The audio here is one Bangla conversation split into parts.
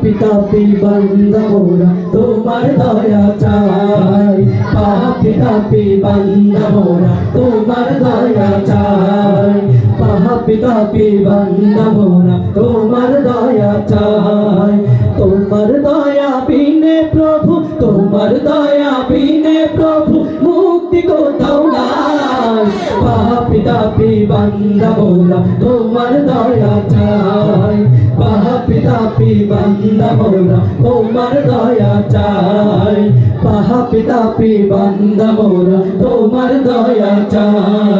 পাপি তাপি বান্দা মোরা, তোমার দয়া চাই। পাপি তাপি বান্দা মোরা, তোমার দয়া চাই। পাপি তাপি বান্দা মোরা, তোমার দয়া চাই। তোমার দয়া বিনে প্রভু, তোমার দয়া বিনে প্রভু, মুক্তি কোথাও তাপি বান্দা মোরা তোমার দয়া চাই। পাপি তাপি বান্দা মোরা তোমার দয়া চাই। পাপি তাপি বান্দা মোরা তোমার দয়া চাই।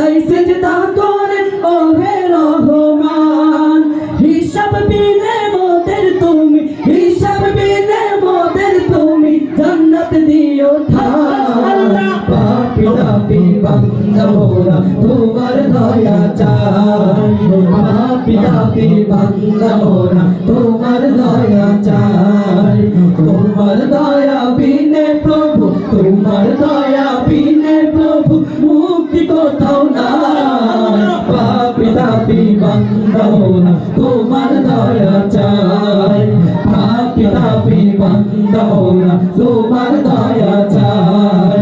তাই সেজদা করে ও হে রহমান। হিসাব বিনে মোদের তুমি, হিসাব বিনে মোদের তুমি, জান্নাত দিও পাপি দাপি বান্দা তোমার দয়া চাই। পাপি দাপি বান্দা তোমার দয়া চাই। তোমার দয়া বিনে প্রভু, তোমার দয়া পাপি তাপি মোরা তোমার দয়া চাই পাপি তাপি মোরা তোমার দয়া চাই